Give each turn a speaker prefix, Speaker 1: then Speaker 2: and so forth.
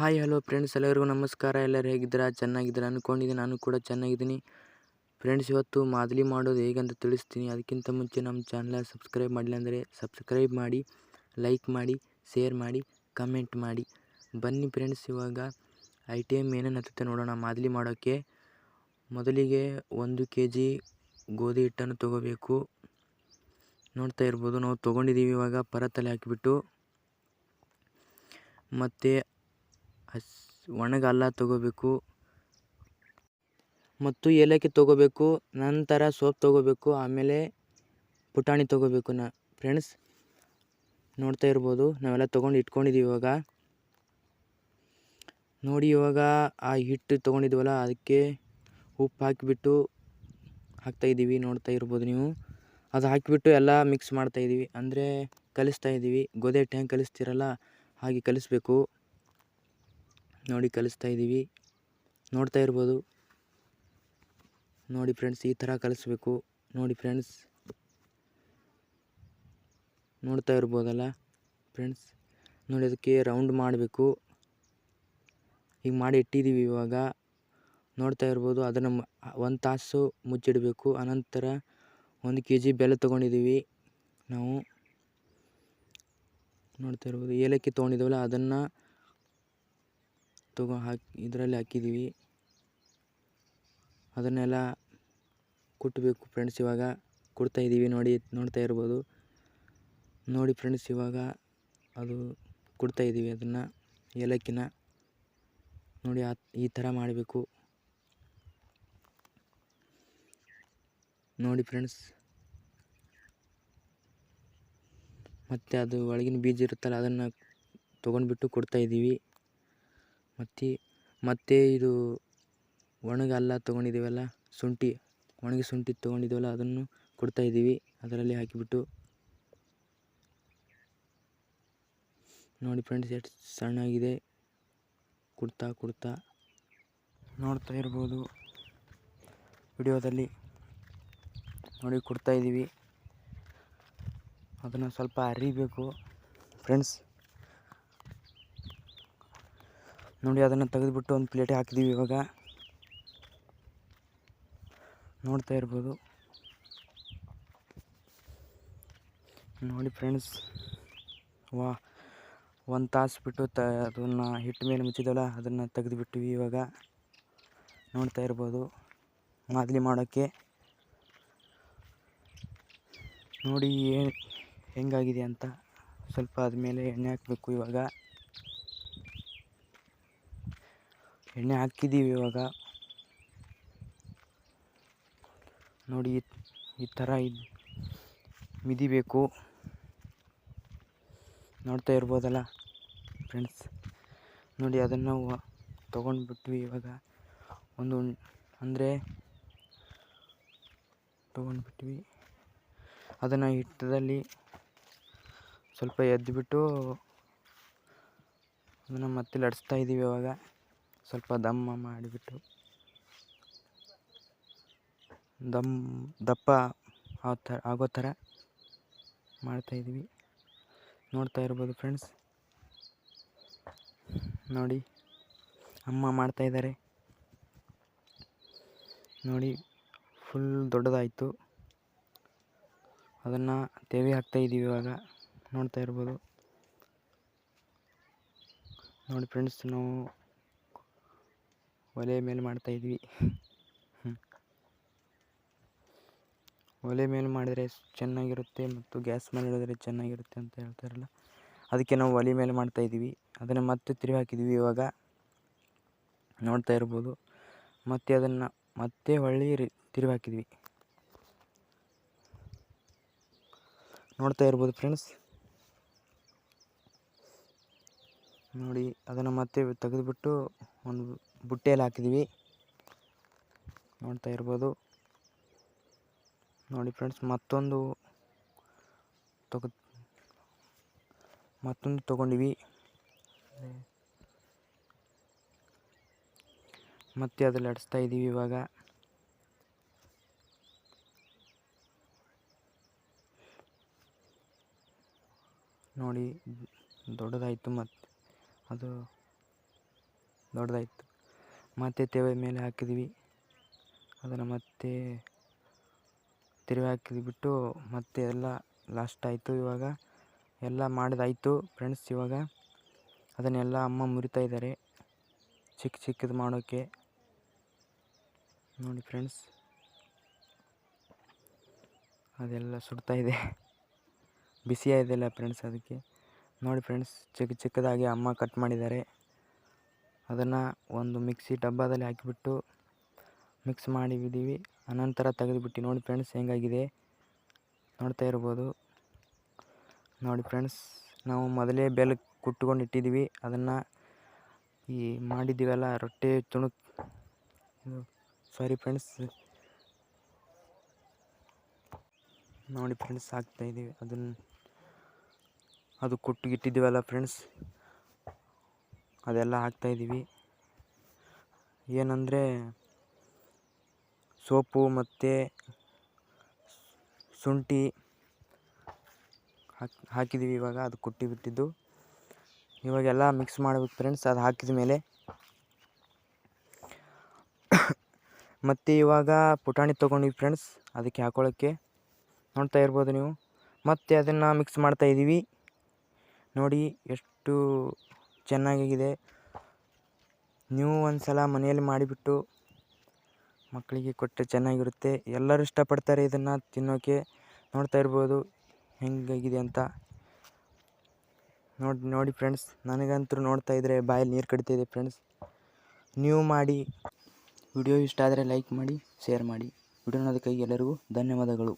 Speaker 1: Hi, hello friends, ಎಲ್ಲರಿಗೂ ನಮಸ್ಕಾರ. ಎಲ್ಲರೂ ಹೇಗಿದ್ದೀರಾ? ಚೆನ್ನಾಗಿದ್ದೀರಾ ಅಂದ್ಕೊಂಡಿದ್ದೀನಿ ನಾನು ಕೂಡ ಚೆನ್ನಾಗಿದ್ದೀನಿ. ಫ್ರೆಂಡ್ಸ್, ಇವತ್ತು ಮಾದಲಿ ಮಾಡೋದು ಹೇಗಂತ ತಿಳಿಸ್ತೀನಿ. ಅದಕ್ಕಿಂತ ಮುಂಚೆ ನಮ್ಮ ಚಾನಲ್ ಸಬ್ಸ್ಕ್ರೈಬ್ ಮಾಡಲಿ ಅಂದರೆ ಸಬ್ಸ್ಕ್ರೈಬ್ ಮಾಡಿ, ಲೈಕ್ ಮಾಡಿ, ಶೇರ್ ಮಾಡಿ, ಕಮೆಂಟ್ ಮಾಡಿ. ಬನ್ನಿ ಫ್ರೆಂಡ್ಸ್, ಇವಾಗ ಐ ಟಿ ಎಂ ಏನೇನು ಹತ್ತುತ್ತೆ ನೋಡೋಣ. ಮಾದಲಿ ಮಾಡೋಕ್ಕೆ ಮೊದಲಿಗೆ ಒಂದು ಕೆ ಜಿ ಗೋಧಿ ಹಿಟ್ಟನ್ನು ತೊಗೋಬೇಕು. ನೋಡ್ತಾ ಇರ್ಬೋದು. ನಾವು ತೊಗೊಂಡಿದ್ದೀವಿ ಇವಾಗ. ಪರತಲೆ ಹಾಕಿಬಿಟ್ಟು ಮತ್ತು ಹಸ್, ಒಣಗಲ್ಲ ತಗೋಬೇಕು. ಮತ್ತು ಏಲಕ್ಕಿ ತಗೋಬೇಕು, ನಂತರ ಸೋಪ್ ತಗೋಬೇಕು, ಆಮೇಲೆ ಪುಟಾಣಿ ತಗೋಬೇಕು ನಾ ಫ್ರೆಂಡ್ಸ್ ನೋಡ್ತಾ ಇರ್ಬೋದು, ನಾವೆಲ್ಲ ತೊಗೊಂಡು ಇಟ್ಕೊಂಡಿದ್ದೀವಿ ಇವಾಗ. ನೋಡಿ ಇವಾಗ ಆ ಹಿಟ್ಟು ತೊಗೊಂಡಿದ್ದೀವಲ್ಲ, ಅದಕ್ಕೆ ಉಪ್ಪು ಹಾಕಿಬಿಟ್ಟು ಹಾಕ್ತಾಯಿದ್ದೀವಿ ನೋಡ್ತಾ ಇರ್ಬೋದು ನೀವು. ಅದು ಹಾಕಿಬಿಟ್ಟು ಎಲ್ಲ ಮಿಕ್ಸ್ ಮಾಡ್ತಾಯಿದ್ದೀವಿ ಅಂದರೆ ಕಲಿಸ್ತಾ ಇದ್ದೀವಿ. ಗೋಧಿ ಹಿಟ್ಟು ಹೆಂಗೆ ಕಲಿಸ್ತೀರಲ್ಲ, ಹಾಗೆ ಕಲಿಸ್ಬೇಕು. ನೋಡಿ ಕಲಿಸ್ತಾ ಇದ್ದೀವಿ. ನೋಡ್ತಾ ಇರ್ಬೋದು. ನೋಡಿ ಫ್ರೆಂಡ್ಸ್ ಈ ಥರ ಕಲಿಸ್ಬೇಕು. ನೋಡಿ ಫ್ರೆಂಡ್ಸ್ ನೋಡ್ತಾ ಇರ್ಬೋದಲ್ಲ ಫ್ರೆಂಡ್ಸ್ ನೋಡಿ ಅದಕ್ಕೆ ರೌಂಡ್ ಮಾಡಬೇಕು. ಈಗ ಮಾಡಿ ಇಟ್ಟಿದ್ದೀವಿ ಇವಾಗ. ನೋಡ್ತಾ ಇರ್ಬೋದು, ಅದನ್ನು ಒಂದು ತಾಸು ಮುಚ್ಚಿಡಬೇಕು. ಅನಂತರ ಒಂದು ಕೆ ಜಿ ಬೆಲ್ಲ ತೊಗೊಂಡಿದ್ದೀವಿ ನಾವು. ನೋಡ್ತಾ ಇರ್ಬೋದು, ಏಲಕ್ಕಿ ತೊಗೊಂಡಿದ್ದೀವಲ್ಲ, ಅದನ್ನು ತಗೋ ಹಾಕಿ, ಇದರಲ್ಲಿ ಹಾಕಿದ್ದೀವಿ ಅದನ್ನೆಲ್ಲ ಕುಟ್ಟಬೇಕು ಫ್ರೆಂಡ್ಸ್ ಇವಾಗ. ಕುಡ್ತಾ ಇದ್ದೀವಿ ನೋಡಿ, ನೋಡ್ತಾ ಇರ್ಬೋದು. ನೋಡಿ ಫ್ರೆಂಡ್ಸ್ ಇವಾಗ ಅದು ಕುಡ್ತಾ ಇದ್ದೀವಿ ಅದನ್ನು, ಏಲಕ್ಕಿನ. ನೋಡಿ ಈ ಥರ ಮಾಡಬೇಕು. ನೋಡಿ ಫ್ರೆಂಡ್ಸ್ ಮತ್ತು ಅದು ಒಳಗಿನ ಬೀಜ ಇರುತ್ತಲ್ಲ ಅದನ್ನು ತೊಗೊಂಡ್ಬಿಟ್ಟು ಕೊಡ್ತಾ ಇದ್ದೀವಿ ಮತ್ತು ಮತ್ತು ಇದು ಒಣಗಲ್ಲ ತೊಗೊಂಡಿದ್ದೀವಲ್ಲ ಶುಂಠಿ, ಒಣಗಿ ಶುಂಠಿ ತೊಗೊಂಡಿದ್ದೀವಲ್ಲ ಅದನ್ನು ಕೊಡ್ತಾ ಇದ್ದೀವಿ. ಅದರಲ್ಲಿ ಹಾಕಿಬಿಟ್ಟು ನೋಡಿ ಫ್ರೆಂಡ್ಸ್, ಎಷ್ಟು ಸಣ್ಣಾಗಿದೆ. ಕುಡ್ತಾ ಕುಡ್ತಾ ನೋಡ್ತಾ ಇರ್ಬೋದು. ವಿಡಿಯೋದಲ್ಲಿ ನೋಡಿ ಕೊಡ್ತಾಯಿದ್ದೀವಿ ಅದನ್ನು ಸ್ವಲ್ಪ ಅರಿಬೇಕು. ಫ್ರೆಂಡ್ಸ್ ನೋಡಿ, ಅದನ್ನು ತೆಗೆದುಬಿಟ್ಟು ಒಂದು ಪ್ಲೇಟಿಗೆ ಹಾಕಿದ್ದೀವಿ ಇವಾಗ. ನೋಡ್ತಾ ಇರ್ಬೋದು. ನೋಡಿ ಫ್ರೆಂಡ್ಸ್ ವಾ, ಒಂದು ತಾಸು ಬಿಟ್ಟು ತ, ಅದನ್ನು ಹಿಟ್ಟು ಮೇಲೆ ಮುಚ್ಚಿದಲ್ಲ, ಅದನ್ನು ತೆಗೆದುಬಿಟ್ಟಿವಿ ಇವಾಗ. ನೋಡ್ತಾ ಇರ್ಬೋದು ಮಾದಲಿ ಮಾಡೋಕ್ಕೆ. ನೋಡಿ, ಏನು, ಹೆಂಗಾಗಿದೆ ಅಂತ. ಸ್ವಲ್ಪ ಆದಮೇಲೆ ಎಣ್ಣೆ ಹಾಕಬೇಕು ಇವಾಗ. ಎಣ್ಣೆ ಹಾಕಿದ್ದೀವಿ ಇವಾಗ. ನೋಡಿ, ಈ ಥರ ಇದು ಮಿದಿಬೇಕು. ನೋಡ್ತಾ ಇರ್ಬೋದಲ್ಲ ಫ್ರೆಂಡ್ಸ್? ನೋಡಿ, ಅದನ್ನು ತೊಗೊಂಡ್ಬಿಟ್ವಿ ಇವಾಗ. ಒಂದು ಅಂದರೆ ತೊಗೊಂಡ್ಬಿಟ್ವಿ. ಅದನ್ನು ಹಿಟ್ಟದಲ್ಲಿ ಸ್ವಲ್ಪ ಎದ್ದುಬಿಟ್ಟು ಅದನ್ನು ಮತ್ತೆ ಲಡಿಸ್ತಾ ಇದ್ದೀವಿ ಇವಾಗ. ಸ್ವಲ್ಪ ದಮ್ಮ ಮಾಡಿಬಿಟ್ಟು ದಮ್ ದಪ್ಪ ಆ ಥರ ಆಗೋ ಥರ ಮಾಡ್ತಾಯಿದ್ದೀವಿ ನೋಡ್ತಾ ಇರ್ಬೋದು ಫ್ರೆಂಡ್ಸ್. ನೋಡಿ, ಅಮ್ಮ ಮಾಡ್ತಾಯಿದ್ದಾರೆ ನೋಡಿ, ಫುಲ್ ದೊಡ್ಡದಾಯಿತು. ಅದನ್ನು ತೇವೆ ಹಾಕ್ತಾಯಿದ್ದೀವಿ ಇವಾಗ. ನೋಡ್ತಾ ಇರ್ಬೋದು. ನೋಡಿ ಫ್ರೆಂಡ್ಸ್, ನಾವು ಒಲೆ ಮೇಲೆ ಮಾಡ್ತಾಯಿದ್ವಿ ಒಲೆ ಮೇಲೆ ಮಾಡಿದರೆ ಚೆನ್ನಾಗಿರುತ್ತೆ ಮತ್ತು ಗ್ಯಾಸ್ ಮೇಲೆ ಹಿಡಿದ್ರೆ ಚೆನ್ನಾಗಿರುತ್ತೆ ಅಂತ ಹೇಳ್ತಾರಲ್ಲ. ಅದಕ್ಕೆ ನಾವು ಒಲೆ ಮೇಲೆ ಮಾಡ್ತಾಯಿದ್ದೀವಿ ಅದನ್ನು ಮತ್ತೆ ತಿರುವಿ ಹಾಕಿದ್ವಿ ಇವಾಗ. ನೋಡ್ತಾ ಇರ್ಬೋದು. ಮತ್ತೆ ಅದನ್ನು ಮತ್ತೆ ಹೊಳ್ಳಿ ತಿರುವಿ ಹಾಕಿದ್ವಿ. ನೋಡ್ತಾ ಇರ್ಬೋದು ಫ್ರೆಂಡ್ಸ್. ನೋಡಿ ಅದನ್ನು ಮತ್ತೆ ತೆಗೆದುಬಿಟ್ಟು ಒಂದು ಬುಟ್ಟಿಯಲ್ಲಿ ಹಾಕಿದ್ವಿ ನೋಡ್ತಾ ಇರ್ಬೋದು. ನೋಡಿ ಫ್ರೆಂಡ್ಸ್ ಮತ್ತೊಂದು ತಗೋ, ಮತ್ತೊಂದು ತಗೊಂಡೀವಿ. ಮತ್ತೆ ಅದ್ರಲ್ಲಿ ಅಡಿಸ್ತಾ ಇದ್ದೀವಿ ಇವಾಗ. ನೋಡಿ, ದೊಡ್ಡದಾಯಿತು ಮತ್ತು ಅದು ದೊಡ್ಡದಾಯಿತು. ಮತ್ತೆ ತೆವೆ ಮೇಲೆ ಹಾಕಿದ್ವಿ. ಅದನ್ನು ಮತ್ತೆ ತಿರುವಿ ಹಾಕಿದ್ಬಿಟ್ಟು ಮತ್ತೆ ಎಲ್ಲ ಲಾಸ್ಟ್ ಆಯಿತು ಇವಾಗ. ಎಲ್ಲ ಮಾಡಿದಾಯಿತು ಫ್ರೆಂಡ್ಸ್ ಇವಾಗ. ಅದನ್ನೆಲ್ಲ ಅಮ್ಮ ಮುರಿತಾ ಇದ್ದಾರೆ. ಚಿಕ್ಕ ಚಿಕ್ಕದು ಮಾಡೋಕ್ಕೆ ನೋಡಿ ಫ್ರೆಂಡ್ಸ್ ಅದೆಲ್ಲ ಸುಡ್ತಾ ಇದೆ. ಬಿಸಿ ಇದೆಲ್ಲ ಫ್ರೆಂಡ್ಸ್ ಅದಕ್ಕೆ. ನೋಡಿ ಫ್ರೆಂಡ್ಸ್ ಚಿಕ್ಕ ಚಿಕ್ಕದಾಗಿ ಅಮ್ಮ ಕಟ್ ಮಾಡಿದ್ದಾರೆ. ಅದನ್ನು ಒಂದು ಮಿಕ್ಸಿ ಡಬ್ಬದಲ್ಲಿ ಹಾಕಿಬಿಟ್ಟು ಮಿಕ್ಸ್ ಮಾಡಿದ್ದೀವಿ ಅನಂತರ ತೆಗೆದುಬಿಟ್ಟು ನೋಡಿ ಫ್ರೆಂಡ್ಸ್ ಹೆಂಗಾಗಿದೆ. ನೋಡ್ತಾ ಇರ್ಬೋದು. ನೋಡಿ ಫ್ರೆಂಡ್ಸ್, ನಾವು ಮೊದಲೇ ಬೆಲ್ಲ ಕುಟ್ಕೊಂಡು ಇಟ್ಟಿದ್ದೀವಿ. ಅದನ್ನು ಈ ಮಾಡಿದ್ದೀವಲ್ಲ, ರೊಟ್ಟಿ ತುಣುಕ್. Sorry friends. ನೋಡಿ ಫ್ರೆಂಡ್ಸ್ ಹಾಕ್ತಾಯಿದ್ದೀವಿ ಅದನ್ನು, ಅದು ಕುಟ್ಟಿಗಿಟ್ಟಿದ್ದೀವಲ್ಲ ಫ್ರೆಂಡ್ಸ್. ಅದೆಲ್ಲ ಹಾಕ್ತಾಯಿದ್ದೀವಿ ಏನಂದರೆ ಸೋಪು ಮತ್ತು ಶುಂಠಿ ಹಾಕಿ, ಹಾಕಿದ್ದೀವಿ ಇವಾಗ, ಅದು ಕುಟ್ಟಿ ಬಿಟ್ಟಿದ್ದು ಇವಾಗೆಲ್ಲ ಮಿಕ್ಸ್ ಮಾಡ್ಬೇಕು ಫ್ರೆಂಡ್ಸ್ ಅದು ಹಾಕಿದ ಮೇಲೆ. ಮತ್ತು ಇವಾಗ ಪುಟಾಣಿ ತೊಗೊಂಡಿವಿ ಫ್ರೆಂಡ್ಸ್ ಅದಕ್ಕೆ ಹಾಕೊಳ್ಳೋಕ್ಕೆ ನೋಡ್ತಾ ಇರ್ಬೋದು ನೀವು. ಮತ್ತು ಅದನ್ನು ಮಿಕ್ಸ್ ಮಾಡ್ತಾ ಇದ್ದೀವಿ. ನೋಡಿ ಎಷ್ಟು ಚೆನ್ನಾಗಿದೆ ನೀವು ಒಂದು ಸಲ ಮನೆಯಲ್ಲಿ ಮಾಡಿಬಿಟ್ಟು ಮಕ್ಕಳಿಗೆ ಕೊಟ್ಟರೆ ಚೆನ್ನಾಗಿರುತ್ತೆ. ಎಲ್ಲರೂ ಇಷ್ಟಪಡ್ತಾರೆ ಇದನ್ನು ತಿನ್ನೋಕ್ಕೆ ನೋಡ್ತಾ ಇರ್ಬೋದು ಹೆಂಗಾಗಿದೆ ಅಂತ. ನೋಡಿ ನೋಡಿ ಫ್ರೆಂಡ್ಸ್, ನನಗಂತೂ ನೋಡ್ತಾ ಇದ್ದರೆ ಬಾಯಲ್ಲಿ ನೀರು ಕಡಿತಾಯಿದೆ ಫ್ರೆಂಡ್ಸ್. ನೀವು ಮಾಡಿ, ವಿಡಿಯೋ ಇಷ್ಟ ಆದರೆ ಲೈಕ್ ಮಾಡಿ, ಶೇರ್ ಮಾಡಿ. ವಿಡಿಯೋ ನೋಡೋದಕ್ಕಾಗಿ ಎಲ್ಲರಿಗೂ ಧನ್ಯವಾದಗಳು.